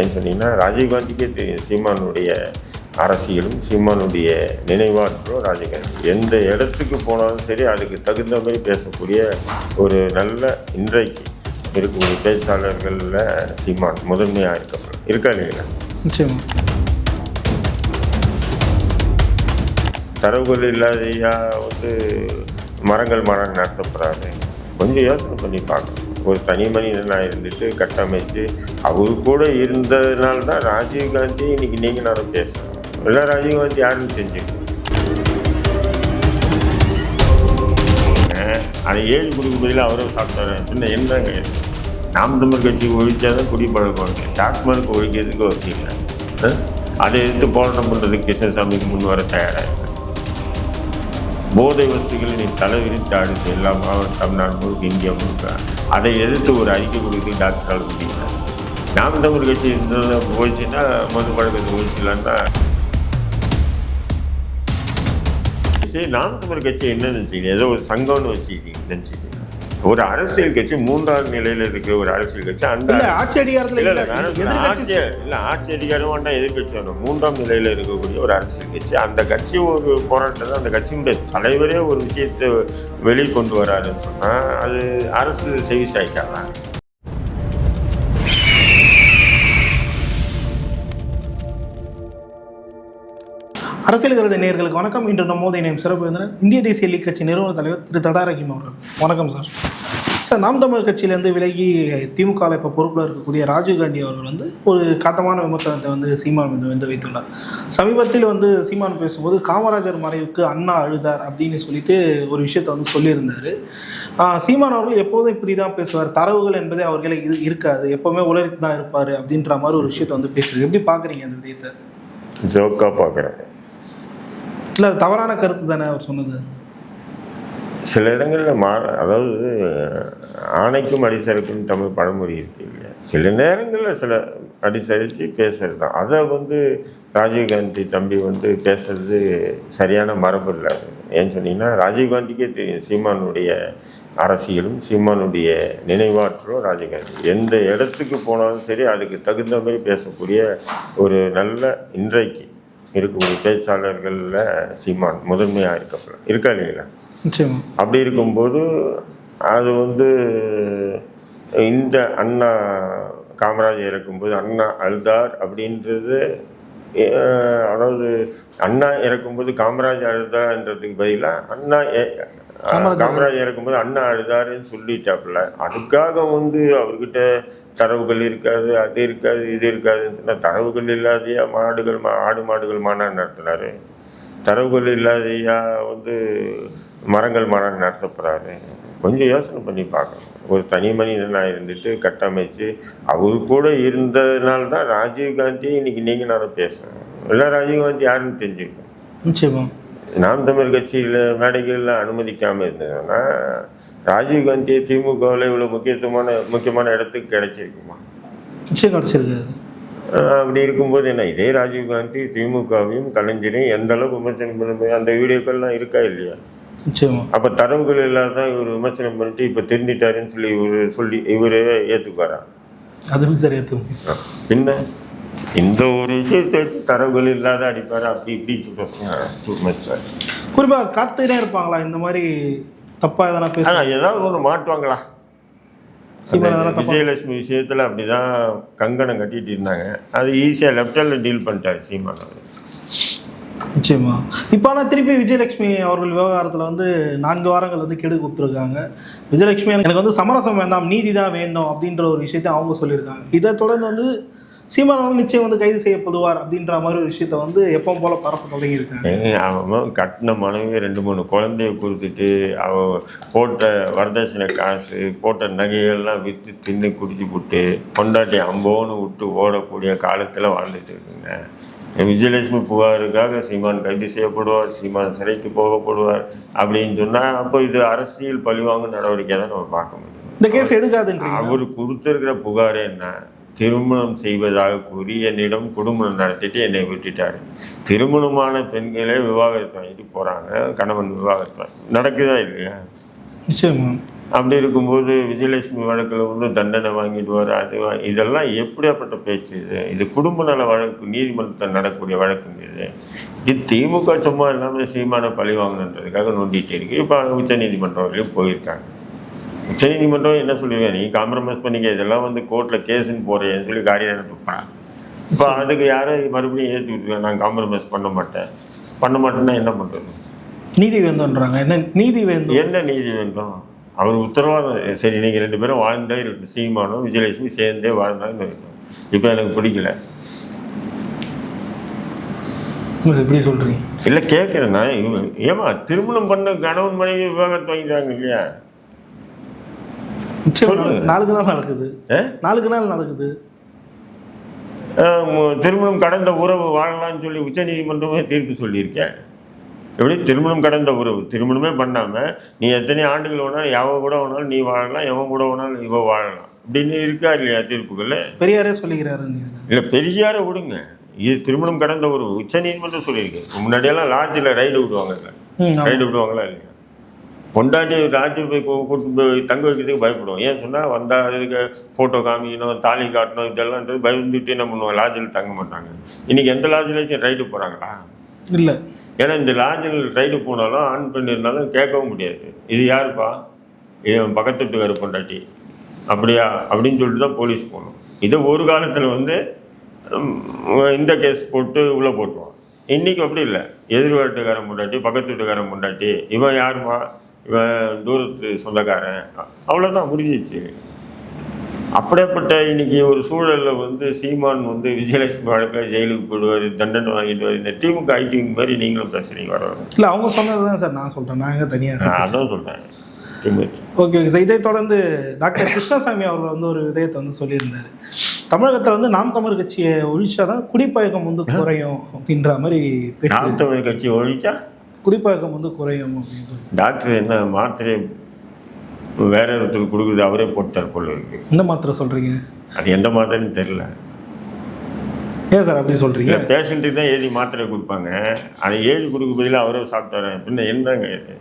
ஏன்னு சொன்னீங்கன்னா ராஜீவ்காந்திக்கே தெரியும் சீமானுடைய அரசியலும் சீமானுடைய நினைவாற்றலும் ராஜீவ்காந்தி எந்த இடத்துக்கு போனாலும் சரி அதுக்கு தகுந்த மாதிரி பேசக்கூடிய ஒரு நல்ல இன்றைக்கு இருக்கக்கூடிய பேச்சாளர்களில் சீமான் முதன்மையாக இருக்க இருக்கா இல்லைங்களா? நிச்சயமா. தரவுகள் இல்லாத ஐயா வந்து மரங்கள் மரம் நடத்தப்படுறாரு கொஞ்சம் யோசனை பண்ணி பார்க்கணும். ஒரு தனி மனிதனாக இருந்துட்டு கட்டமைச்சு அவரு கூட இருந்ததுனால தான் ராஜீவ்காந்தி இன்னைக்கு நீங்கள் நான் பேசுகிறோம் இல்லை ராஜீவ்காந்தி யாருன்னு செஞ்சுக்கணும் அதை ஏழு குடிக்கு பதிலாக அவரும் சாப்பிட்டாரு. பின்ன என்னங்க இது? நாம் தமிழ் கட்சி ஒழிச்சாதான் குடிப்பழக்கம் டாஸ்மார்க் ஒழிக்கிறதுக்கு வக்கீங்க அதை எடுத்து போராட்டம் பண்ணுறதுக்கு கிருஷ்ணசாமிக்கு முன் வர தயாராக போதை வசதிகளை நீ தலைவிரித்து அடுத்து எல்லா மாவட்ட தமிழ்நாடு முழுக்க இந்தியா முழுக்க அதை எதிர்த்து ஒரு அறிக்கை கொடுத்து டாக்டரால் முடியல நாம் தமிழ் கட்சி இருந்தது போயிடுச்சுன்னா மது பழக்கத்தை போயிடுச்சுலான்னா சரி நாம் தமிழ் கட்சி என்ன நினச்சிக்கிங்க ஏதோ ஒரு சங்கம்னு வச்சுக்கிட்டீங்க நினச்சிக்கிட்டீங்க ஒரு அரசியல் கட்சி மூன்றாவது நிலையில் இருக்கிற ஒரு அரசியல் கட்சி அந்த ஆட்சி அதிகாரத்துல இல்ல இல்ல ஆட்சி இல்ல ஆட்சி அதிகாரம் வேண்டாம் எதிர்கட்சி வேணும் மூன்றாம் நிலையில இருக்கக்கூடிய ஒரு அரசியல் கட்சி. அந்த கட்சி ஒரு போராட்டத்தை அந்த கட்சியினுடைய தலைவரே ஒரு விஷயத்தை வெளியே கொண்டு வராருன்னு சொன்னா அது அரசு செவி சாய்க்கலாம் அரசியல் கருத நேயர்களுக்கு வணக்கம். இன்று நம்மோது இணையம் சிறப்பு விருந்தினர் இந்திய தேசிய லீக் கட்சி நிறுவன தலைவர் திரு தடா ரஹீம் அவர்கள். வணக்கம் சார். சார் நாம் தமிழர் கட்சியிலேருந்து விலகி திமுகவில் இப்போ பொறுப்பில் இருக்கக்கூடிய ராஜீவ் காந்தி அவர்கள் வந்து ஒரு காட்டமான விமர்சனத்தை வந்து சீமான் மீது வந்து வைத்துள்ளார். சமீபத்தில் வந்து சீமான் பேசும்போது காமராஜர் மறைவுக்கு அண்ணா அழுதார் அப்படின்னு சொல்லிட்டு ஒரு விஷயத்தை வந்து சொல்லியிருந்தார். சீமான் அவர்கள் எப்போதும் இப்படி தான் பேசுவார். தரவுகள் என்பதே அவர்களே இது இருக்காது. எப்போவுமே உலரித்து தான் இருப்பார் அப்படின்ற மாதிரி ஒரு விஷயத்தை வந்து பேசுகிறார் எப்படி பார்க்குறீங்க அந்த விஷயத்தை ஜோக்காக பார்க்குறேன் இல்லை அது தவறான கருத்து தானே அவர் சொன்னது? சில இடங்களில் மா அதாவது ஆணைக்கும் அடிசருக்கும் தமிழ் பழமொழி இருக்கு இல்லையா? சில நேரங்களில் சில அடிசரித்து பேசுறது தான் அதை வந்து ராஜீவ்காந்தி தம்பி வந்து பேசுறது சரியான மரபு இல்லை. ஏன்னு சொன்னீங்கன்னா ராஜீவ்காந்திக்கே தெரியும் சீமானுடைய அரசியலும் சீமானுடைய நினைவாற்றலும் ராஜீவ்காந்தி. எந்த இடத்துக்கு போனாலும் சரி அதுக்கு தகுந்த மாதிரி பேசக்கூடிய ஒரு நல்ல இன்றைக்கு இருக்கக்கூடிய பேச்சாளர்களில் சீமான் முதன்மையாக இருக்க இருக்கா இல்லைங்களா அப்படி இருக்கும்போது அது வந்து இந்த அண்ணா காமராஜர் இறக்கும்போது அண்ணா அழுதார் அப்படின்றது அதாவது அண்ணா இறக்கும்போது காமராஜர் அழுதான்றதுக்கு பதிலாக அண்ணா காமராஜர். இறக்கும்போது அண்ணா அழுதாருன்னு சொல்லிட்டாப்புல. அதுக்காக வந்து அவர்கிட்ட தரவுகள் இருக்காது அது இருக்காது இது இருக்காதுன்னு சொன்னால் தரவுகள் இல்லாதையா மாடுகள் மா ஆடு மாடுகள் மாநாடு நடத்தினாரு. தரவுகள் இல்லாதையா வந்து மரங்கள் மரம் நடத்தப்படுறாரு கொஞ்சம் யோசனை பண்ணி பார்க்கணும். ஒரு தனி மனிதனாக இருந்துட்டு கட்டமைச்சு அவர் கூட இருந்ததுனால தான் ராஜீவ்காந்தி இன்னைக்கு நீங்கள் நானும் பேசுகிறோம் இல்லை ராஜீவ்காந்தி யாருன்னு தெரிஞ்சுக்கணும். நிச்சயமா. நாம் தமிழ் கட்சியில் மேடைகளில் அனுமதிக்காமல் இருந்ததுன்னா ராஜீவ்காந்தியை திமுகவில் இவ்வளோ முக்கியத்துவமான முக்கியமான இடத்துக்கு கிடைச்சிருக்குமா? நிச்சயம் கிடச்சிருக்காது. அப்படி இருக்கும்போது என்ன இதே ராஜீவ்காந்தி திமுகவையும் கலைஞரையும் எந்த அளவுக்கு விமர்சனம் பண்ணும்போது அந்த வீடியோக்கள்லாம் இருக்கா இல்லையா? நிச்சயமா. அப்போ தரவுகள் இல்லாத இவர் விமர்சனம் பண்ணிட்டு இப்போ திருந்திட்டாருன்னு சொல்லி இவர் சொல்லி இவரே ஏற்றுக்குவாரா அதுவும் சரியா தூங்கும் பின்ன? இந்த ஒரு விஷயத்தை தரவுகள் இல்லாத அடிப்பார் அப்படி இப்படி சொல்கிறோம் சார். குறிப்பாக காத்துனே இருப்பாங்களா? இந்த மாதிரி தப்பா எதனா பேச ஏதாவது ஒன்று மாட்டுவாங்களா? விஜயலட்சுமி விஷயத்தில் அப்படி தான் கங்கணம் கட்டிட்டு இருந்தாங்க. அது ஈஸியாக லெஃப்டில் டீல் பண்ணிட்டாரு சீமான் நிச்சயமா. இப்போ ஆனால் திருப்பி விஜயலட்சுமி அவர்கள் விவகாரத்தில் வந்து நான்கு வாரங்கள் வந்து கெடு கொடுத்துருக்காங்க. விஜயலட்சுமி எனக்கு வந்து சமரசம் வேண்டாம் நீதி தான் வேண்டும் அப்படின்ற ஒரு விஷயத்தை அவங்க சொல்லியிருக்காங்க. இதை தொடர்ந்து வந்து சீமான் அவர்கள் நிச்சயம் வந்து கைது செய்யப்படுவார் அப்படின்ற மாதிரி ஒரு விஷயத்த வந்து எப்பவும் போல பரப்ப தொடங்கியிருக்காங்க அவன் கட்டின மனைவி ரெண்டு மூணு குழந்தைய கொடுத்துட்டு அவன் போட்ட வரதட்சணை காசு போட்ட நகைகள்லாம் விற்று தின்னு குடிச்சு போட்டு பொண்டாட்டி அம்போன்னு விட்டு ஓடக்கூடிய காலத்தில் வாழ்ந்துட்டு இருக்குங்க. விஜயலட்சுமி புகாருக்காக சீமான் கைது செய்யப்படுவார் சீமான் சிறைக்கு போகப்படுவார் அப்படின்னு சொன்னால் அப்போ இது அரசியல் பழிவாங்கும் நடவடிக்கை தான் நம்ம பார்க்க முடியும்? இந்த கேஸ் எடுக்காதுன்றீங்க அவர் கொடுத்துருக்கிற புகார் என்ன? திருமணம் செய்வதாக கூறி என்னிடம் குடும்பம் நடத்திட்டு என்னை விட்டுட்டார். திருமணமான பெண்களே விவாகரத்து வாங்கிட்டு போகிறாங்க கணவன் விவாகரத்து நடக்குதா இல்லையா? நிச்சயமா. அப்படி இருக்கும்போது விஜயலட்சுமி வழக்கில் வந்து தண்டனை வாங்கிட்டு வர அது இதெல்லாம் எப்படியாப்பட்ட பேச்சு இது? இது குடும்ப நல வழக்கு நீதிமன்றத்தில் நடக்கக்கூடிய வழக்குங்க இது. இது திமுக சும்மா இல்லாமல் சீமான பழி வாங்கணுன்றதுக்காக நோண்டிகிட்டே இருக்கு. இப்போ உச்ச நீதிமன்றம் போயிருக்காங்க. உச்சநீதிமன்றம் என்ன சொல்லிருக்காங்க நீ காம்ப்ரமைஸ் பண்ணிக்க. இதெல்லாம் வந்து கோர்ட்டில் கேஸுன்னு போகிறேன்னு சொல்லி காரியம் துப்பினாங்க இப்போ அதுக்கு யாரும் மறுபடியும் ஏற்றி விட்டுருக்காங்க நான் காம்ப்ரமைஸ் பண்ண மாட்டேன். பண்ண மாட்டேன்னா என்ன பண்ணுறது நீதி வேந்தோன்றாங்க என்ன நீதி வேந்தோ என்ன நீதி வேண்டும்? அவர் உத்தரவாதம். சரி நீங்கள் ரெண்டு பேரும் வாழ்ந்தே இருக்கட்டும். சீமானும் விஜயலட்சுமி சேர்ந்தே வாழ்ந்தாங்கன்னு இருக்கட்டும். இப்போ எனக்கு பிடிக்கல. எப்படி சொல்றீங்க. இல்லை கேட்குறேன்னா ஏமா திருமணம் பண்ண கணவன் மனைவி விவாகரத்து வாங்கிட்டாங்க இல்லையா. நாளுக்கு நாள் நடக்குது? நாளுக்கு நாள் நடக்குது. திருமணம் கடந்த உறவு வாழலாம்னு சொல்லி உச்சநீதிமன்றமே தீர்ப்பு சொல்லியிருக்கேன் எப்படி? திருமணம் கடந்த உறவு. திருமணமே பண்ணாமல் நீ எத்தனை ஆண்டுகள் வேணாலும் எவன் கூட வேணாலும் நீ வாழலாம் எவன் கூட வேணாலும் இவ வாழலாம். அப்படின்னு இருக்கா இல்லையா தீர்ப்புகள் பெரியாரே சொல்லிக்கிறாரு இல்லை பெரியாரை விடுங்க. இது திருமணம் கடந்த உறவு. உச்சநீதிமன்றம் சொல்லியிருக்கு. முன்னாடியெல்லாம் லாட்ஜில் ரைடு விடுவாங்கல்ல. ரைடு விடுவாங்களா இல்லையா? பொண்டாட்டி ராஜ்ய போய் கூட்டு போய் தங்க வைக்கிறதுக்கு பயப்படுவோம். ஏன் சொன்னால் வந்தால் இதுக்கு ஃபோட்டோ காமிக்கணும் தாலி காட்டணும் இதெல்லாம்ன்றது பயந்துட்டு என்ன பண்ணுவோம்? லாட்ஜில் தங்க மாட்டாங்க. இன்றைக்கி எந்த லாட்ஜில் ரைடு போகிறாங்களா இல்லை. ஏன்னா இந்த லாட்ஜில் ரைடு போனாலும் ஆன் பண்ணியிருந்தாலும் கேட்கவும் முடியாது. இது யாருப்பா? இது பக்கத்து வீட்டுக்கார பொண்டாட்டி. அப்படியா? அப்படின்னு சொல்லிட்டு தான் போலீஸ் போகணும். இதை ஒரு காலத்தில் வந்து இந்த கேஸ் போட்டு உள்ளே போட்டுருவான் இன்றைக்கி அப்படி இல்லை. எதிர் வீட்டுக்காரன் பொண்டாட்டி பக்கத்து வீட்டுக்காரன் பொண்டாட்டி இவன் யாருமா? இவன் தூரத்து சொந்தக்காரன். அவ்வளோதான் முடிஞ்சிச்சு. அப்படியேப்பட்ட இன்னைக்கு ஒரு சூழலில் வந்து சீமான் வந்து விஜயலட்சுமி வழக்கில் ஜெயிலுக்கு போயிடுவார் தண்டனை வாங்கிடுவார் இந்த திமுக ஐடிங் மாதிரி நீங்களும் பேசுகிறீங்க வர வர. இல்லை அவங்க சொன்னது தான் சார் நான் சொல்கிறேன் நாங்கள் தனியாக நான் அதான் சொல்கிறேன் ஓகே ஓகே. சார் இதை தொடர்ந்து டாக்டர் கிருஷ்ணசாமி அவர்கள் வந்து ஒரு விதயத்தை வந்து சொல்லியிருந்தார். தமிழகத்தில் வந்து நாம் தமிழ் கட்சியை ஒழிச்சாதான் குடிப்பழக்கம் வந்து குறையும் அப்படின்ற மாதிரி நாம் தமிழ் கட்சி ஒழிச்சா? குடிப்பழக்கம் வந்து குறையும் அப்படின்னு. டாக்டர் என்ன மாத்திரை வேற ஒருத்தருக்கு கொடுக்குது அவரே போட்டார் போல இருக்கு. என்ன மாத்திரை சொல்கிறீங்க அது எந்த மாத்திரைன்னு தெரில ஏன் சார் அப்படி சொல்கிறீங்க பேஷண்ட்டுக்கு தான் எழுதி மாத்திரை கொடுப்பாங்க. அதை எழுதி கொடுக்க பதிலாக அவரே சாப்பிட்டாரு. பின்ன என்னங்க இது?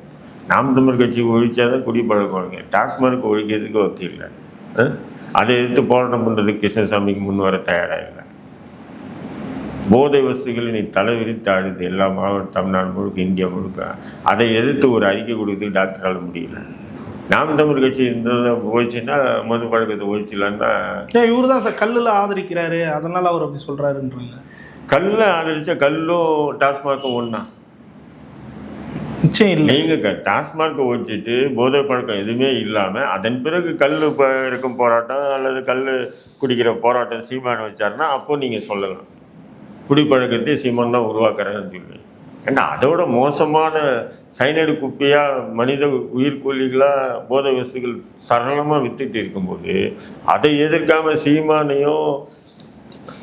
நாம் தமிழ் கட்சி ஒழிச்சாதான் குடி பழக்கம்ங்க டாஸ்மார்க் ஒழிக்கிறதுக்கு ஓகே இல்லை. அதை எதிர்த்து போராட்டம் பண்ணுறதுக்கு கிருஷ்ணசாமிக்கு முன் வர தயாராக இல்லை. போதை வஸ்துகள் நீ தலை விரித்து ஆடுது எல்லா மாவட்ட தமிழ்நாடு முழுக்க இந்தியா முழுக்க. அதை எதிர்த்து ஒரு அறிக்கை கொடுத்து டாக்டரால் முடியல. நாம் தமிழ் கட்சி இருந்ததை போயிடுச்சுன்னா மது பழக்கத்தை ஒழிச்சிடலான்னா இவரு தான் சார் கல்லில் ஆதரிக்கிறாரு. அதனால அவர் அப்படி சொல்கிறாருன்றாங்க கல்லை ஆதரிச்சா கல்லும் டாஸ்மார்க்கும் ஒன்றா நிச்சயம் இல்லை. நீங்கள் டாஸ்மார்க்கை ஒழிச்சிட்டு போதை பழக்கம் எதுவுமே இல்லாமல் அதன் பிறகு கல் இருக்கும் போராட்டம் அல்லது கல் குடிக்கிற போராட்டம் சீமான் வச்சாருன்னா அப்போ நீங்கள் சொல்லலாம். குடிப்பழக்கத்தை சீமான் தான் உருவாக்குறேன்னு சொல்லி ஏன்னா அதோட மோசமான சைனைடு குப்பையாக மனித உயிர்கொல்லிகளாக போதை வசுகள் சரளமாக வித்துட்டு இருக்கும்போது அதை எதிர்க்காம சீமானையும்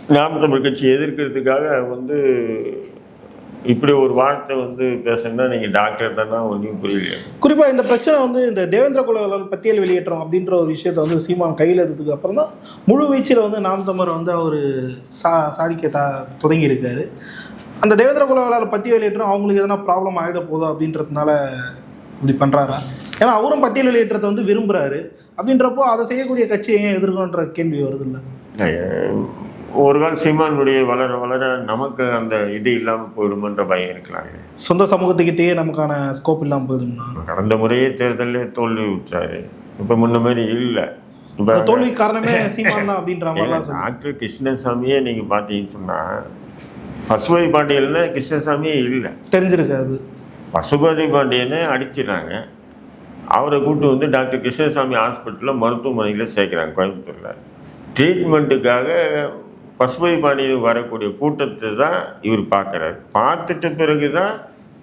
நாம் தமிழ் கட்சி எதிர்க்கிறதுக்காக வந்து இப்படி ஒரு வார்த்தை வந்து பேசணும்னா நீங்கள் டாக்டர் தானே? ஒன்றும் புரியலையா. குறிப்பாக இந்த பிரச்சனை வந்து இந்த தேவேந்திர குலகலால் பட்டியல் வெளியேற்றம் அப்படின்ற ஒரு விஷயத்தை வந்து சீமான் கையில் எடுத்ததுக்கு அப்புறம் தான் முழு வீச்சில் வந்து நாம் தமிழர் வந்து அவர் சா சாதிக்க த தொடங்கி இருக்காரு அந்த தேவேந்திர குலகலால் பட்டியல் வெளியேற்றம் அவங்களுக்கு எதனா ப்ராப்ளம் ஆகிட போதோ அப்படின்றதுனால இப்படி பண்ணுறாரா ஏன்னா அவரும் பட்டியல் வெளியேற்றத்தை வந்து விரும்புகிறாரு அப்படின்றப்போ அதை செய்யக்கூடிய கட்சியை ஏன் எதிர்க்கணுன்ற கேள்வி வருது இல்லை? ஒரு கால் சீமானுடைய வளர வளர நமக்கு அந்த இது இல்லாமல் போயிடுமன்ற பயம் இருக்கலாங்க. சொந்த சமூகத்துக்கிட்டேயே நமக்கான ஸ்கோப் இல்லாமல் போயிடும்னா? கடந்த முறையே தேர்தலில் தோல்வி விட்டுறாரு இப்போ முன்ன மாதிரி இல்லை. இப்போ தோல்வி காரணமே சீமான் அப்படின்ற சொல்லுவாங்க டாக்டர் கிருஷ்ணசாமியே நீங்கள் பார்த்தீங்கன்னு சொன்னால் பசுபதி பாண்டியல்னா கிருஷ்ணசாமியே இல்லை. தெரிஞ்சிருக்காது. பசுபதி பாண்டியனை அடிச்சிடுறாங்க. அவரை கூட்டு வந்து டாக்டர் கிருஷ்ணசாமி ஹாஸ்பிட்டலில் மருத்துவமனையில் சேர்க்குறாங்க கோயம்புத்தூரில். ட்ரீட்மெண்ட்டுக்காக பசுமை பாண்டியன் வரக்கூடிய கூட்டத்தை தான் இவர் பார்க்குறாரு. பார்த்துட்ட பிறகு தான்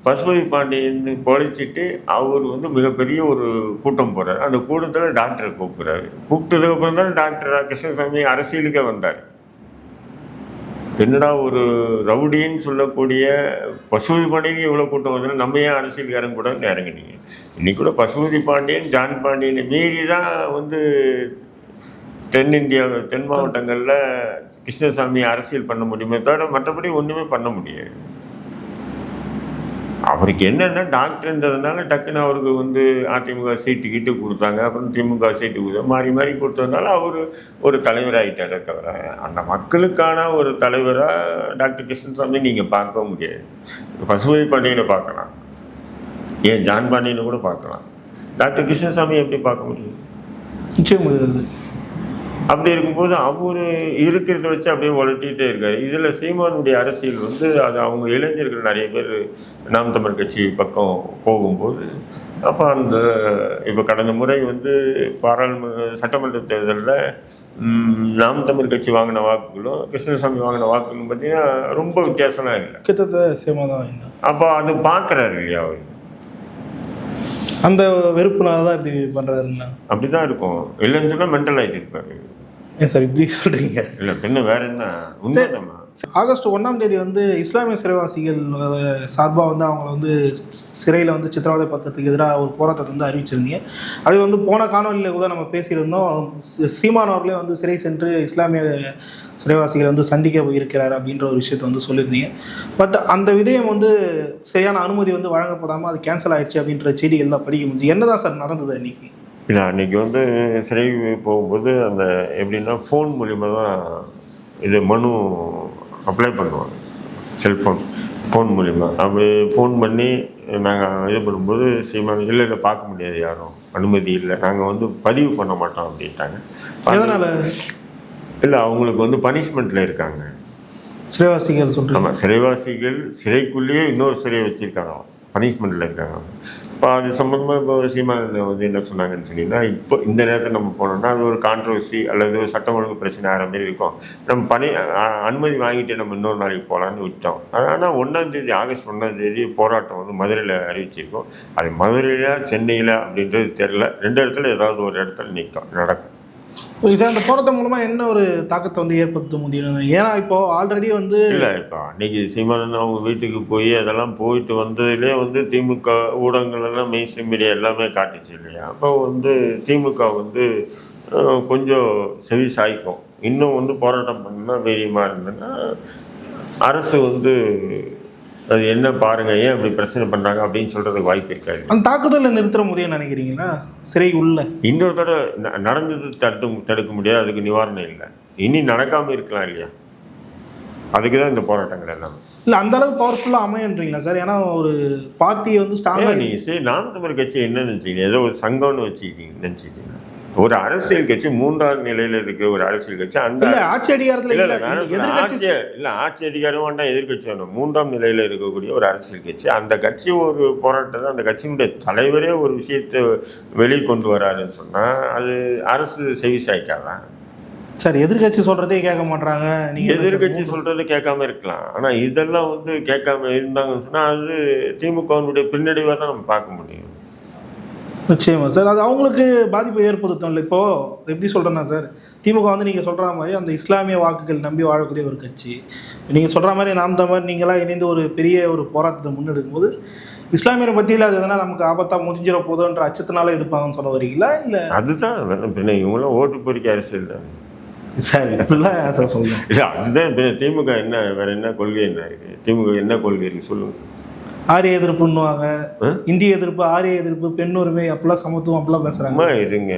பசுமை பாண்டியன் பொழைச்சிட்டு அவர் வந்து மிகப்பெரிய ஒரு கூட்டம் போகிறார் அந்த கூட்டத்தில் டாக்டரை கூப்பிட்றாரு. கூப்பிட்டதுக்கப்புறம் தான் டாக்டர் கிருஷ்ணசாமி அரசியலுக்கே வந்தார். என்னடா ஒரு ரவுடின்னு சொல்லக்கூடிய பசுபதி பாண்டியனுக்கு எவ்வளோ கூட்டம் வந்து நம்ம ஏன் அரசியல்காரன் கூட இறங்குனீங்க? இன்னைக்கு கூட பசுபதி பாண்டியன் ஜான் பாண்டியனை மீறி தான் வந்து தென்னிந்தியா தென் மாவட்டங்களில் கிருஷ்ணசாமி அரசியல் பண்ண முடியுமே தவிர மற்றபடி ஒன்றுமே பண்ண முடியாது. அவருக்கு என்னென்னா டாக்டர்ன்றதுனால டக்குன்னு அவருக்கு வந்து அதிமுக சீட்டு கிட்டு கொடுத்தாங்க. அப்புறம் திமுக சீட்டு கொடுத்தா மாறி மாறி கொடுத்ததுனால அவர் ஒரு தலைவராகிட்டாரே தவிர அந்த மக்களுக்கான ஒரு தலைவராக டாக்டர் கிருஷ்ணசாமி நீங்கள் பார்க்க முடியாது. பசுமை பாண்டியனை பார்க்கலாம். ஏன் ஜான் பாண்டியனை கூட பார்க்கலாம். டாக்டர் கிருஷ்ணசாமி எப்படி பார்க்க முடியும்? நிச்சயம் முடியாது. அப்படி இருக்கும்போது அவர் இருக்கிறத வச்சு அப்படியே உலட்டிகிட்டே இருக்காரு. இதில் சீமானுடைய அரசியல் வந்து அது அவங்க இளைஞர்கள் நிறைய பேர் நாம் தமிழ் கட்சி பக்கம் போகும்போது அப்போ அந்த இப்போ கடந்த முறை வந்து பாராளுமன்ற சட்டமன்ற தேர்தலில் நாம் தமிழ் கட்சி வாங்கின வாக்குகளும் கிருஷ்ணசாமி வாங்கின வாக்குகளும் பார்த்தீங்கன்னா ரொம்ப வித்தியாசம்லாம் இல்லை. கிட்டத்தட்ட சேமாக தான் அப்போ அது பார்க்குறாரு இல்லையா அவர்? அந்த வெறுப்புனால தான் இப்படி பண்ணுறாருண்ணா அப்படி தான் இருக்கும். இல்லைன்னு சொன்னால் மென்டல் ஆகிட்டு இருப்பாரு. ஏன் சார் இப்படி சொல்கிறீங்க இல்லை பின்ன வேற என்ன? உண்மைதாம்மா. ஆகஸ்ட் ஒன்றாம் தேதி வந்து இஸ்லாமிய சிறைவாசிகள் சார்பாக வந்து அவங்கள வந்து சிறையில் வந்து சித்திரவதை பத்திரத்துக்கு எதிராக ஒரு போராட்டத்தை வந்து அறிவிச்சிருந்தீங்க. அது வந்து போன காணொலியில் கூட நம்ம பேசியிருந்தோம். சி- சீமான் அவர்களே வந்து சிறை சென்று இஸ்லாமிய சிறைவாசிகளை வந்து சந்திக்க போயிருக்கிறார் அப்படின்ற ஒரு விஷயத்தை வந்து சொல்லியிருந்தீங்க. பட் அந்த விதயம் வந்து சரியான அனுமதி வந்து வழங்கப்படாமல் அது கேன்சல் ஆயிடுச்சு அப்படின்ற செய்திகள்லாம் பதிக்க முடிஞ்சு. என்னதான் சார் நடந்தது அன்னைக்கு? இல்லை அன்றைக்கி வந்து சிறை போகும்போது அந்த எப்படின்னா ஃபோன் மூலிமா தான் இது மனு அப்ளை பண்ணுவாங்க. செல்ஃபோன் ஃபோன் மூலிமா அப்படி ஃபோன் பண்ணி நாங்கள் இது பண்ணும்போது சீமான் இல்லை இல்லை பார்க்க முடியாது யாரும். அனுமதி இல்லை. நாங்கள் வந்து பதிவு பண்ண மாட்டோம் அப்படின்ட்டாங்க. எதனால்? இல்லை அவங்களுக்கு வந்து பனிஷ்மெண்ட்டில் இருக்காங்க. சிறைவாசிகள் சொல்கிறோம் ஆமாம் சிறைவாசிகள் சிறைக்குள்ளேயே இன்னொரு சிறை வச்சுருக்காங்க. பனிஷ்மெண்ட்டில் இருக்காங்க. இப்போ அது சம்மந்தமாக இப்போ சீமான வந்து என்ன சொன்னாங்கன்னு சொன்னீங்கன்னா இப்போ இந்த நேரத்தில் நம்ம போனோம்னா அது ஒரு கான்ட்ரவர்சி அல்லது ஒரு சட்டம் ஒழுங்கு பிரச்சனை ஆகிற மாதிரி இருக்கும். நம்ம பணி அனுமதி வாங்கிட்டு நம்ம இன்னொரு நாளைக்கு போகலான்னு விட்டோம். ஆனால் ஒன்றாந்தேதி ஆகஸ்ட் ஒன்றாந்தேதி போராட்டம் வந்து மதுரையில் அறிவிச்சிருக்கோம். அது மதுரையில சென்னையில் அப்படின்றது தெரில ரெண்டு இடத்துல ஏதாவது ஒரு இடத்துல நிற்கும் நடக்கும். சார் அந்த போராட்டம் மூலமாக என்ன ஒரு தாக்கத்தை வந்து ஏற்படுத்த முடியும்? ஏன்னா இப்போ ஆல்ரெடி வந்து இல்லை இப்போ அன்னைக்கு சீமானன் அவங்க வீட்டுக்கு போய் அதெல்லாம் போயிட்டு வந்ததுலேயே வந்து திமுக ஊடகங்கள் எல்லாம் மெயின் மீடியா எல்லாமே காட்டுச்சு இல்லையா? அப்போ வந்து திமுக வந்து கொஞ்சம் செவி சாய்க்கும். இன்னும் வந்து போராட்டம் பண்ணால் தைரியமாக இருந்ததுன்னா அரசு வந்து அது என்ன பாருங்க ஏன் அப்படி பிரச்சனை பண்ணுறாங்க அப்படின்னு சொல்கிறதுக்கு வாய்ப்பு இருக்காது. அந்த தாக்குதலை நிறுத்த முடியும்னு நினைக்கிறீங்களா? சிறை உள்ள. இன்னொரு தடவை நடந்தது தடுத்து தடுக்க முடியாது அதுக்கு நிவாரணம் இல்லை. இனி நடக்காமல் இருக்கலாம் இல்லையா? அதுக்கு தான் இந்த போராட்டங்கள் எல்லாமே. இல்லை அந்த அளவுக்கு பவர்ஃபுல்லாக அமையன்றீங்களா சார்? ஏன்னா ஒரு பார்ட்டியை வந்து ஸ்ட்ராங்காக நீங்கள் சரி நாம் தமிழ் கட்சி என்ன நினச்சிக்கிங்க ஏதோ ஒரு சங்கம்னு வச்சுக்கிட்டீங்க நினச்சிக்கிட்டீங்க ஒரு அரசியல் கட்சி மூன்றாவது நிலையில் இருக்கிற ஒரு அரசியல் கட்சி அந்த ஆட்சி அதிகாரத்தில் ஆட்சி இல்லை ஆட்சி அதிகாரம் வேண்டாம் எதிர்கட்சி வேணும் மூன்றாம் நிலையில் இருக்கக்கூடிய ஒரு அரசியல் கட்சி. அந்த கட்சி ஒரு போராட்டத்தை அந்த கட்சியினுடைய தலைவரே ஒரு விஷயத்தை வெளியே கொண்டு வராருன்னு சொன்னால் அது அரசு செவி சாய்க்காதான் சார் எதிர்கட்சி சொல்கிறதே கேட்க மாட்றாங்க. நீங்கள் எதிர்கட்சி சொல்றது கேட்காம இருக்கலாம். ஆனா இதெல்லாம் வந்து கேட்காம இருந்தாங்கன்னு சொன்னா அது திமுகவினுடைய பின்னடைவாக தான் நம்ம பார்க்க முடியும். நிச்சயமா சார். அது அவங்களுக்கு பாதிப்பை ஏற்படுத்தும் இல்லை இப்போ எப்படி சொல்கிறேன்னா சார் திமுக வந்து நீங்கள் சொல்கிற மாதிரி அந்த இஸ்லாமிய வாக்குகள் நம்பி வாழக்கூடிய ஒரு கட்சி. நீங்கள் சொல்கிற மாதிரி நாம் தமிழ் நீங்களாம் இணைந்து ஒரு பெரிய ஒரு போராட்டத்தை முன்னெடுக்கும் போது இஸ்லாமியரை பற்றியில் அது எதனா நமக்கு ஆபத்தாக முடிஞ்சிட போதோன்ற அச்சத்தினால இருப்பாங்கன்னு சொல்ல வரீங்களா? இல்லை அதுதான் பின்ன இவங்களாம் ஓட்டு பொறிக்க அரசியல் தானே. சார் இப்படிலாம் சார் சொல்லுங்கள் இல்லை அதுதான் பின்ன திமுக என்ன வேற என்ன கொள்கை என்ன இருக்கு? திமுக என்ன கொள்கை இருக்கு? சொல்லுங்க. ஆரிய எதிர்ப்புன்னுவாங்க? இந்திய எதிர்ப்பு ஆரிய எதிர்ப்பு பெண் உரிமை அப்படிலாம் சமத்துவம் அப்படிலாம் பேசுகிறாங்க அம்மா இருங்க.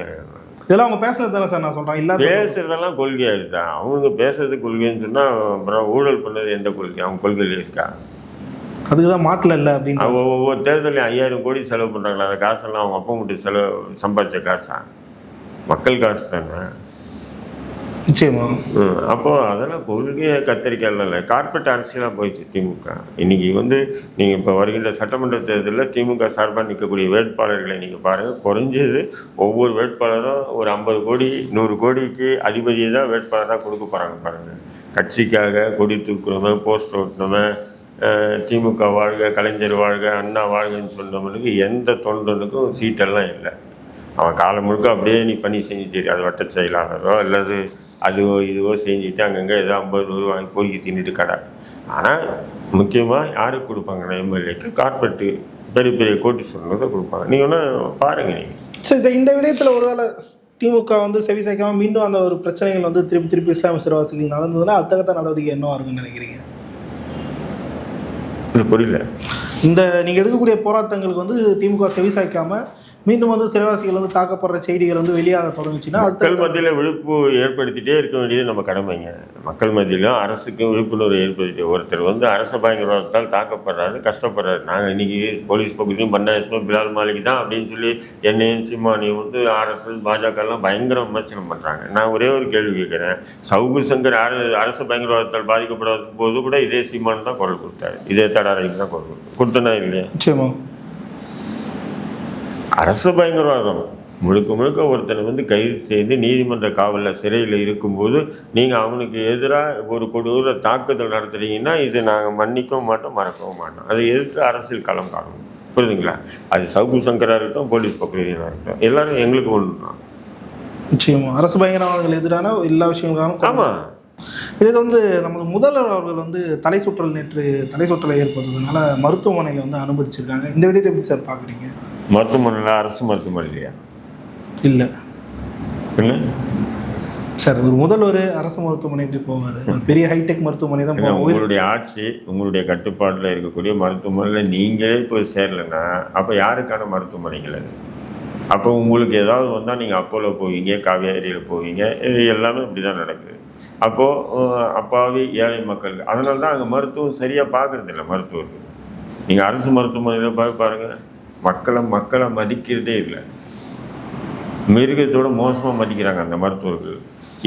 இதெல்லாம் அவங்க பேசுனது தானே சார் நான் சொல்கிறேன் இல்லாத பேசுறதெல்லாம் கொள்கையா இருக்கா அவங்க பேசுறது கொள்கைன்னு சொன்னா அப்புறம் ஊழல் பண்ணது எந்த கொள்கை? அவங்க கொள்கையில இருக்கா? அதுக்கு தான் மாட்டில் இல்லை அப்படின்னு அவங்க ஒவ்வொரு தேர்தலையும் ஐயாயிரம் கோடி செலவு பண்ணுறாங்களா அந்த காசெல்லாம் அவங்க அப்பா மட்டும் செலவு சம்பாதிச்ச காசா? மக்கள் காசு தானே. நிச்சயமா. அப்போ அதெல்லாம் கொள்கையை கத்தரிக்கலாம் இல்லை. கார்பரேட் அரசியலாக போயிடுச்சு திமுக. இன்னைக்கு வந்து நீங்கள் இப்போ வருகின்ற சட்டமன்ற தேர்தலில் திமுக சார்பாக நிற்கக்கூடிய வேட்பாளர்களை நீங்கள் பாருங்கள் குறைஞ்சது ஒவ்வொரு வேட்பாளரும் ஒரு ஐம்பது கோடி நூறு கோடிக்கு அதிபதியை தான் வேட்பாளராக கொடுக்க போகிறாங்க பாருங்கள் கட்சிக்காக கொடி தூக்கணுமே போஸ்டர் ஓட்டணுமே திமுக வாழ்க கலைஞர் வாழ்க அண்ணா வாழ்கன்னு சொன்னவனுக்கு எந்த தொண்டனுக்கும் சீட்டெல்லாம் இல்லை. அவன் காலம் முழுக்க அப்படியே நீ பண்ணி செஞ்சு தெரியும் அது வட்ட செயலாளரோ அல்லது அதுவோ இதுவோ செஞ்சுட்டு அங்கங்கே ஏதோ ஐம்பது நூறு வாங்கி பொறுக்கி தின்னுட்டு கடை. ஆனால் முக்கியமாக யாருக்கு கொடுப்பாங்கன்னா எம்எல்ஏக்கு? கார்பரேட்டு பெரிய பெரிய கோட்டி சொன்னதை கொடுப்பாங்க. நீங்கள் வேணால் பாருங்கள் நீங்கள் சரி சார் இந்த விடயத்தில் ஒருவேளை திமுக வந்து செவி சாய்க்காம மீண்டும் அந்த ஒரு பிரச்சனைகள் வந்து திருப்பி திருப்பி இஸ்லாமிய சிறுவாசிகள் நடந்ததுன்னா அத்தகத்த நடவடிக்கை என்னவா இருக்குன்னு நினைக்கிறீங்க? புரியல. இந்த நீங்கள் எடுக்கக்கூடிய போராட்டங்களுக்கு வந்து திமுக செவிசாய்க்காம மீண்டும் வந்து சிறைவாசிகள் வந்து தாக்கப்படுற செய்திகள் வந்து வெளியாக தொடங்குச்சுன்னா மக்கள் மத்தியில் விழிப்பு ஏற்படுத்திட்டே இருக்க வேண்டியது நம்ம கடமைங்க. மக்கள் மத்தியிலும் அரசுக்கும் விழிப்புணர்வு ஏற்படுத்தி. ஒருத்தர் வந்து அரச பயங்கரவாதத்தால் தாக்கப்படுறாரு கஷ்டப்படுறாரு. நாங்கள் இன்னைக்கு போலீஸ் பக்கத்தையும் பண்டாயிரம் பிலால் மாலிக் தான் அப்படின்னு சொல்லி என்னையும் சீமானி வந்து ஆர்எஸ்எஸ் பாஜகலாம் பயங்கர விமர்சனம் பண்ணுறாங்க நான் ஒரே ஒரு கேள்வி கேட்குறேன். சவுகு சங்கர் அர அரச பயங்கரவாதத்தால் பாதிக்கப்படாத போது கூட இதே சீமான் தான் குரல் கொடுத்தாரு. இதே தடாரைக்கு தான் குரல் கொடுத்தனா இல்லையா? நிச்சயமா. அரசு பயங்கரவாதம். முழுக்க முழுக்க ஒருத்தனை வந்து கைது செய்து நீதிமன்ற காவலில் சிறையில் இருக்கும்போது நீங்கள் அவனுக்கு எதிராக ஒரு கொடூர தாக்குதல் நடத்துறீங்கன்னா இது நாங்கள் மன்னிக்கவும் மாட்டோம் மறக்கவும் மாட்டோம். அதை எதிர்த்து அரசியல் களம் காணும். புரியுதுங்களா? அது சவுக்கு சங்கராக இருக்கட்டும் போலீஸ் பக்ரீனாக இருக்கட்டும். எல்லாரும் எங்களுக்கு ஒன்று தான் நிச்சயமா. அரசு பயங்கரவாதங்கள் எதிரான எல்லா விஷயங்களுக்கான ஆமாம் இதே வந்து நமக்கு முதல்வர் அவர்கள் வந்து தலை சுற்றல் நேற்று தலை சுற்றலை ஏற்பட்டதுனால மருத்துவமனையில் வந்து அனுமதிச்சிருக்காங்க. இந்த விதத்தை எப்படி சார் பார்க்குறீங்க மருத்துவமனையில் அரசு மருத்துவமனை இல்லையா? இல்லை. இல்லை சார் ஒரு முதல்வர் அரசு மருத்துவமனை எப்படி போவார். ஒரு பெரிய ஹைடெக் மருத்துவமனை தான் உங்களுடைய ஆட்சி உங்களுடைய கட்டுப்பாட்டில் இருக்கக்கூடிய மருத்துவமனையில் நீங்களே போய் சேரலைன்னா அப்போ யாருக்கான மருத்துவமனைகள் அது? அப்போ உங்களுக்கு ஏதாவது வந்தால் நீங்கள் அப்போலோ போவீங்க காவேரியில் போவீங்க இது எல்லாமே இப்படி தான் நடக்குது அப்போது அப்பாவி ஏழை மக்களுக்கு அதனால தான் அங்கே மருத்துவம் சரியாக பார்க்குறது இல்லை மருத்துவர்கள். நீங்கள் அரசு மருத்துவமனையில் போய் பாருங்கள் மக்களை மக்களை மதிக்கிறதே இல்லை. மிருகத்தோட மோசமாக மதிக்கிறாங்க அந்த மருத்துவர்கள்.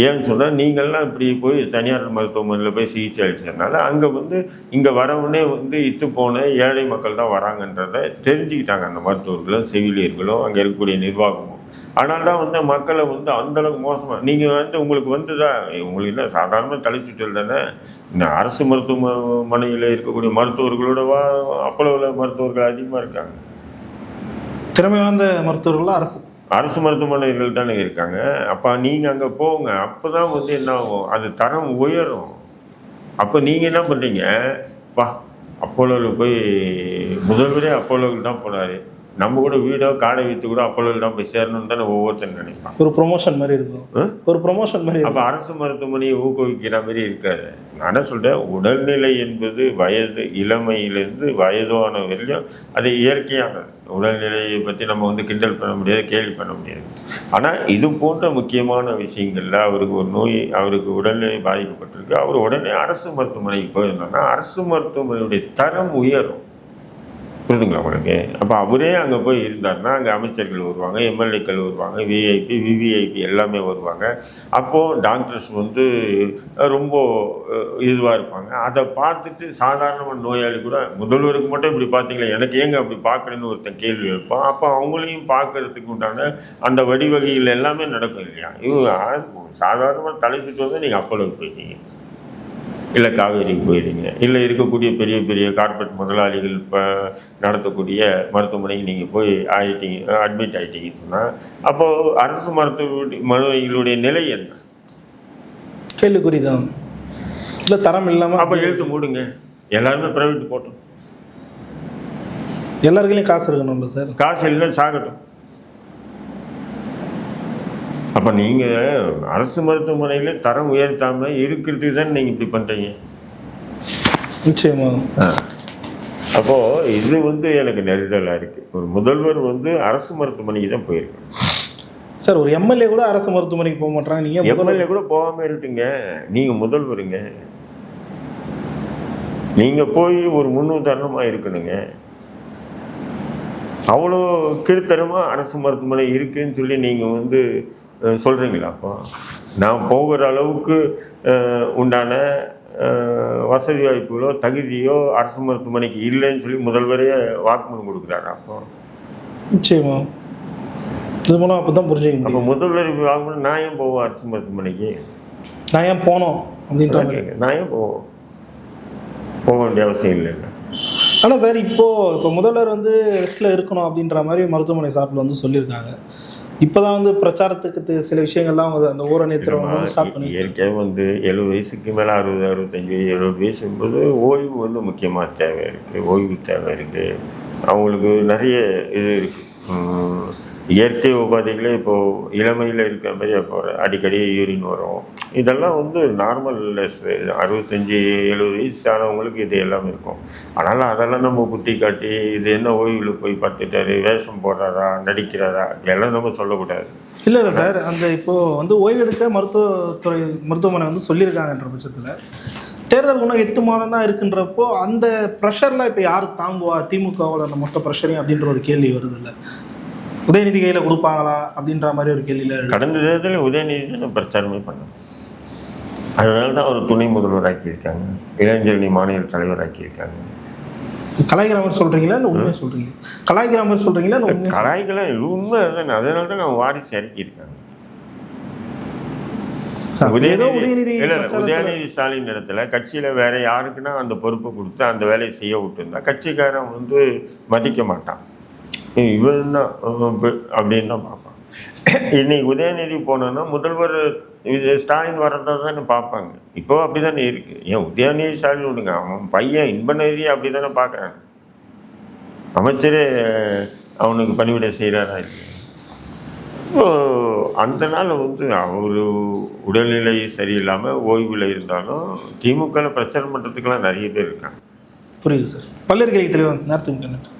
ஏன்னு சொன்னால் நீங்கள்லாம் இப்படி போய் தனியார் மருத்துவமனையில் போய் சிகிச்சை அளிச்சதுனால அங்கே வந்து இங்கே வரவனே வந்து இத்து போன ஏழை மக்கள் தான் வராங்கன்றத தெரிஞ்சுக்கிட்டாங்க அந்த மருத்துவர்களும் செவிலியர்களும் அங்கே இருக்கக்கூடிய நிர்வாகமும். அதனால தான் வந்து மக்களை வந்து அந்தளவுக்கு மோசமாக நீங்கள் வந்து உங்களுக்கு வந்துதா? உங்களுக்கு என்ன சாதாரண தலைச்சுற்றல் தானே? இந்த அரசு மருத்துவமனையில் இருக்கக்கூடிய மருத்துவர்களோட வா அப்பளவில் மருத்துவர்கள் அதிகமாக இருக்காங்க? திறமை வாய்ந்த மருத்துவர்கள் அரசு? அரசு மருத்துவமனைகள் தானே இருக்காங்க. அப்போ நீங்கள் அங்கே போங்க. அப்போ தான் வந்து என்ன ஆகும்? அது தரம் உயரும். அப்போ நீங்கள் என்ன பண்ணுறீங்க பா அப்போலோவில் போய் முதல்வரே அப்போலோவில் தான் போனார். நம்ம கூட வீடோ காடை விற்று கூட அப்போலோவில் தான் போய் சேரணும்னு தானே ஒவ்வொருத்தரும் நினைப்பான் ஒரு ப்ரொமோஷன் மாதிரி இருக்கும்? ஒரு ப்ரொமோஷன் மாதிரி அப்போ அரசு மருத்துவமனையை ஊக்குவிக்கிற மாதிரி இருக்காது. நான் என்ன சொல்கிறேன் உடல்நிலை என்பது வயது இளமையிலேருந்து வயதான வரையிலும் அது இயற்கையானது. உடல்நிலையை பற்றி நம்ம வந்து கிண்டல் பண்ண முடியாது கேலி பண்ண முடியாது. ஆனால் இது போன்ற முக்கியமான விஷயங்களில் அவருக்கு ஒரு நோய் அவருக்கு உடல்நிலை பாதிக்கப்பட்டிருக்கு. அவர் உடனே அரசு மருத்துவமனைக்கு போயிருந்தோம்னா அரசு மருத்துவமனையுடைய தரம் உயரும். புரியுதுங்களா உங்களுக்கு? அப்போ அவரே அங்கே போய் இருந்தாருன்னா அங்கே அமைச்சர்கள் வருவாங்க எம்எல்ஏக்கள் வருவாங்க விஐபி விவிஐபி எல்லாமே வருவாங்க. அப்போது டாக்டர்ஸ் வந்து ரொம்ப இதுவாக இருப்பாங்க. அதை பார்த்துட்டு சாதாரணமான நோயாளி கூட முதல்வருக்கு மட்டும் இப்படி பார்த்தீங்களா எனக்கு ஏங்க அப்படி பார்க்குறேன்னு ஒருத்தன் கேள்வி வைப்பான். அப்போ அவங்களையும் பார்க்கறதுக்கு உண்டான அந்த வழிவகைகள் எல்லாமே நடக்கும் இல்லையா? இவங்க சாதாரணமாக தலை சுட்டு வந்து நீங்கள் அப்போலோக்கு போயிட்டீங்க. இல்லை காவேரிக்கு போயிடுங்க. இல்லை இருக்கக்கூடிய பெரிய பெரிய கார்ப்பரேட் முதலாளிகள் இப்போ நடத்தக்கூடிய மருத்துவமனைக்கு நீங்கள் போய் ஆகிட்டீங்க அட்மிட் ஆகிட்டீங்கன்னு சொன்னால் அப்போது அரசு மருத்துவ மருத்துவர்களுடைய நிலை என்ன? கேள்விக்குறி தான் இல்லை தரம் இல்லாமல் அப்போ எழுத்து மூடுங்க. எல்லாருமே ப்ரைவேட் போட்டோம் எல்லாருக்கையும் காசு இருக்கணும்ல சார்? காசு இல்லை சாகட்டும். அப்போ நீங்கள் அரசு மருத்துவமனையில் தரம் உயர்த்தாமல் இருக்கிறதுக்கு தான் நீங்கள் இப்படி பண்ணுறீங்க நிச்சயமா. அப்போது இது வந்து எனக்கு நெருடலாக இருக்குது ஒரு முதல்வர் வந்து அரசு மருத்துவமனைக்கு தான் போயிருக்காங்க சார் ஒரு எம்எல்ஏ கூட அரசு மருத்துவமனைக்கு போக மாட்டாங்க நீங்கள் எம்எல்ஏ கூட போகாமல் இருக்கட்டுங்க நீங்கள் முதல்வருங்க. நீங்கள் போய் ஒரு முன்னுதாரணமாக இருக்கணுங்க. அவ்வளோ கீழ்த்தரமாக அரசு மருத்துவமனை இருக்குன்னு சொல்லி நீங்கள் வந்து சொல்கிறீங்களா அப்போ நான் போகிற அளவுக்கு உண்டான வசதி வாய்ப்புகளோ தகுதியோ அரசு மருத்துவமனைக்கு இல்லைன்னு சொல்லி முதல்வரே வாக்குமூலம் கொடுக்குறாரு அப்போ? நிச்சயமா. இது மூலம் அப்போ தான் புரிஞ்சுக்க அப்போ முதல்வர் வாக்குமூலம் நான் ஏன் போவேன் அரசு மருத்துவமனைக்கு? நான் ஏன் போனோம் அப்படின்ற நான் ஏன் போவோம்? போக வேண்டிய அவசியம் இல்லைல்ல ஆனால் சார் இப்போ இப்போ முதல்வர் வந்து ரெஸ்ட்டில் இருக்கணும் அப்படின்ற மாதிரி மருத்துவமனை சார்பில் வந்து சொல்லியிருக்காங்க. இப்போ தான் வந்து பிரச்சாரத்துக்கு சில விஷயங்கள்லாம் வந்து அந்த நேத்திரம் வந்து ஸ்டார்ட் பண்ணி இயற்கையாக வந்து எழுபது வயசுக்கு மேலே அறுபது அறுபத்தஞ்சி எழுபது வயசும்போது ஓய்வு வந்து முக்கியமாக தேவை இருக்குது ஓய்வு தேவை இருக்குது அவங்களுக்கு நிறைய இது இருக்குது இயற்கை உபாதைகளே இப்போது இளமையில் இருக்கிற மாதிரி இப்போ அடிக்கடி யூரின் வரும். இதெல்லாம் வந்து நார்மல் அறுபத்தஞ்சி எழுபது வயசு ஆனவங்களுக்கு இது எல்லாம் இருக்கும். அதனால் அதெல்லாம் நம்ம புத்தி காட்டி இது என்ன ஓய்வில் போய் பார்த்துட்டாரு வேஷம் போடுறாரா நடிக்கிறாரா இதெல்லாம் நம்ம சொல்லக்கூடாது. இல்லை இல்லை சார். அந்த இப்போது வந்து ஓய்வெடுக்க மருத்துவத்துறை மருத்துவமனை வந்து சொல்லியிருக்காங்கன்ற பட்சத்தில் தேர்தல் இன்னும் எட்டு மாதம் தான் இருக்குன்றப்போ அந்த ப்ரெஷரில் இப்போ யார் தாங்குவா? திமுகவோட அந்த மொத்த ப்ரெஷரையும் அப்படின்ற ஒரு கேள்வி வருது இல்லை உதயநிதி கையில் கொடுப்பாங்களா அப்படின்ற மாதிரி ஒரு கேள்வியில் கடந்த தேர்தலில் உதயநிதி தான் பிரச்சாரமே பண்ணோம் அதனால தான் அவர் துணை முதல்வர் ஆக்கியிருக்காங்க. இளைஞரணி மாநில தலைவர் ஆக்கியிருக்காங்க. கலாய்க்கிற மாதிரி சொல்கிறீங்களா இல்லை உண்மையாக சொல்கிறீங்க கலாய்க்கிற மாதிரி சொல்கிறீங்களா இல்லை இல்லை, உண்மை அதுதானே. அதனால தான் நான் வாரிசு இறக்கியிருக்காங்க. உதயநிதி இல்லை உதயநிதி ஸ்டாலின் இடத்துல கட்சியில் வேற யாருக்குன்னா அந்த பொறுப்பை கொடுத்து அந்த வேலையை செய்ய விட்டுருந்தா கட்சிக்காரன் வந்து மதிக்க மாட்டான். இவன் தான் அப்படின்னு தான் பார்ப்பான். இன்னைக்கு உதயநிதி போனோன்னா முதல்வர் ஸ்டாலின் வரதா தானே பார்ப்பாங்க. இப்போ அப்படி தானே இருக்குது ஏன் உதயநிதி ஸ்டாலின் விடுங்க. அவன் பையன் இன்பநிதி அப்படி தானே பார்க்குறான். அமைச்சரே அவனுக்கு பணிவிடை செய்கிறாரா இல்லையா? இப்போ அந்த நாள் வந்து அவர் உடல்நிலை சரியில்லாமல் ஓய்வில் இருந்தாலும் திமுகவில் பிரச்சாரம் பண்ணுறதுக்கெல்லாம் நிறைய பேர் இருக்காங்க. புரியுது சார். பல்வேறு தலைவர் நேரத்துக்கு